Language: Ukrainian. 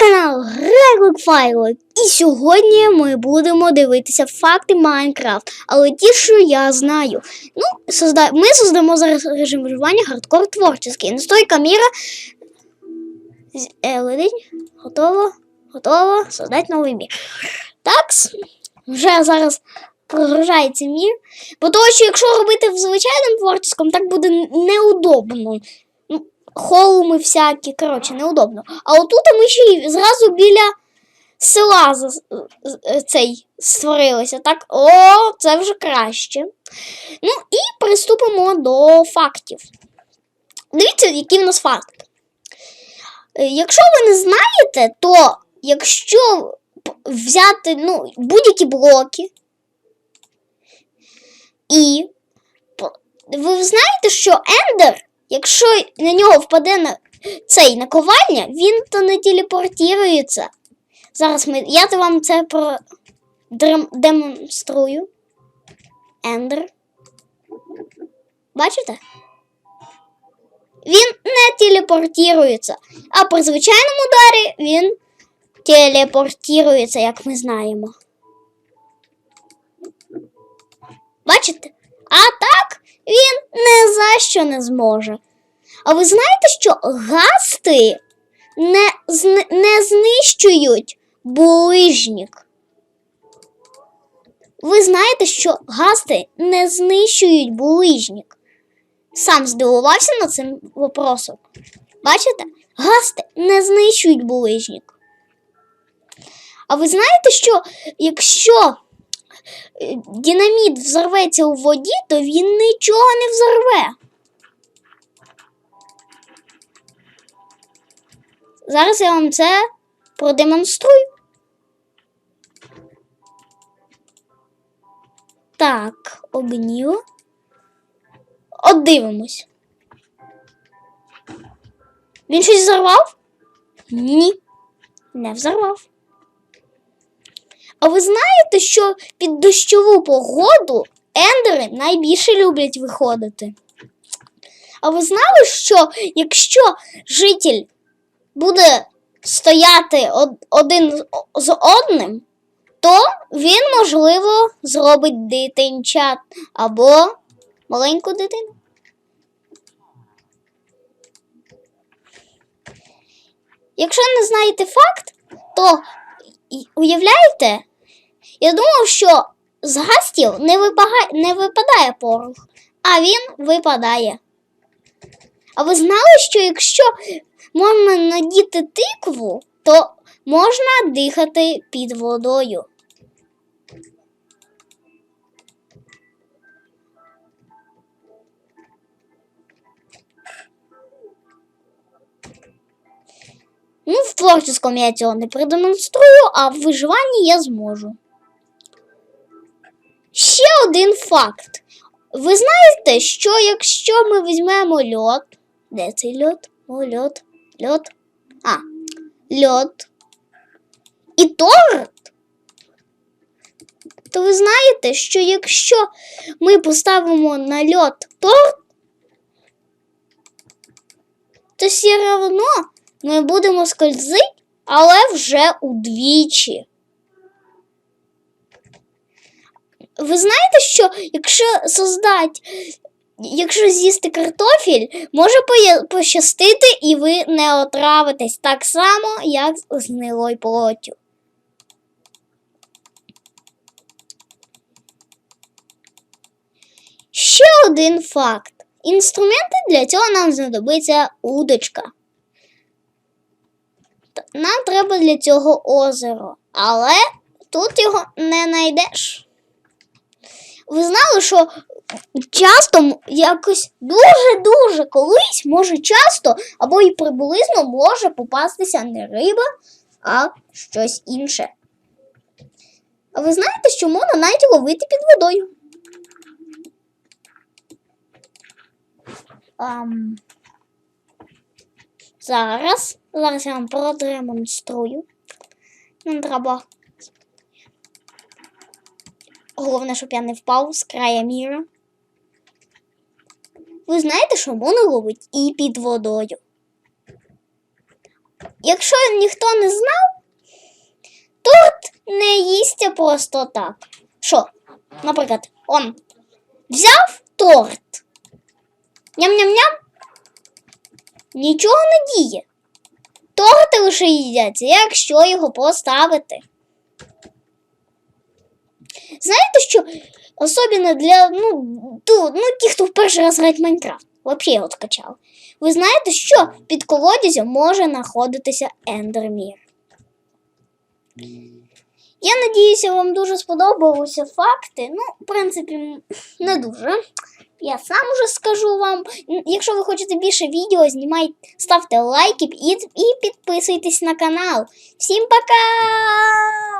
канал Грегор Файло. І сьогодні ми будемо дивитися факти Майнкрафт, але ті, що я знаю. Ну, созда... Ми создамо зараз режим виживання хардкор творчий. Настойка міра. З- Е. Готово. Готово. Создать новий мір. Так, вже зараз прогружається мір. Бо того, що якщо робити в звичайному творческом, так буде неудобно. Холми всякі, коротше, неудобно. А отут ми ще й зразу біля села цей створилися. Так, о, це вже краще. Ну і приступимо до фактів. Дивіться, які в нас факти. Е, Якщо ви не знаєте, то якщо взяти ну, будь-які блоки, і ви знаєте, що Ендер, якщо на нього впаде на цей наковальня, він то не телепортується. Зараз ми, я то вам це про дрем- демонструю. Ендер. Бачите? Він не телепортується. А при звичайному ударі він телепортується, як ми знаємо. Бачите? А так він не за що не зможе. А ви знаєте, що гасти не, зни- не знищують булижник? Ви знаєте, що гасти не знищують булижник? Сам здивувався над цим вопросом. Бачите? Гасти не знищують булижник. А ви знаєте, що якщо динаміт взорветься у воді, то він нічого не взорве. Зараз я вам це продемонструю. Так, огніло. От дивимось. Він щось взорвав? Ні, не взорвав. А ви знаєте, що під дощову погоду ендери найбільше люблять виходити? А ви знали, що якщо житель буде стояти один з- одним, то він, можливо, зробить дитинчат або маленьку дитину? Якщо не знаєте факт, то і- уявляєте, я думав, що з гастів не, випага... не випадає порох, а він випадає. А ви знали, що якщо можна надіти тикву, то можна дихати під водою. Творческом я цього не продемонструю, а в виживанні я зможу. Ще один факт. Ви знаєте, що якщо ми візьмемо льод. Де цей льод? О, льод. Льод. А, льод. І торт. То ви знаєте, що якщо ми поставимо на льод торт, то все одно ми будемо скользити, але вже удвічі. Ви знаєте, що якщо создать, якщо з'їсти картофель, може пощастити і ви не отравитесь так само, як з гнилою плоттю. Ще один факт. Інструменти для цього нам знадобиться удочка. Нам треба для цього озеро, але тут його не знайдеш. Ви знали, що часто якось дуже-дуже колись, може часто, або і приблизно може попастися не риба, а щось інше. А ви знаєте, що можна навіть ловити під водою? Ам, Зараз. Зараз я вам продемонструю. Нам треба. Головне, щоб я не впав з края міра. Ви знаєте, що можна ловить і під водою. якщо ніхто не знав, торт не їсться просто так. Що? Наприклад, он взяв торт. Ням-ням-ням. Нічого не діє. Торти лише їдяться, якщо його поставити. Знаєте що? Особливо для ну, ту, ну, ті, хто в перший раз грає Майнкрафт. Взагалі його скачав. Ви знаєте, що під колодязем може знаходитися ендермір. Я надіюся, вам дуже сподобалися факти. Ну, в принципі, не дуже. Я сам уже скажу вам. Якщо ви хочете більше відео, знімайте, ставте лайки і, і підписуйтесь на канал. Всім пока!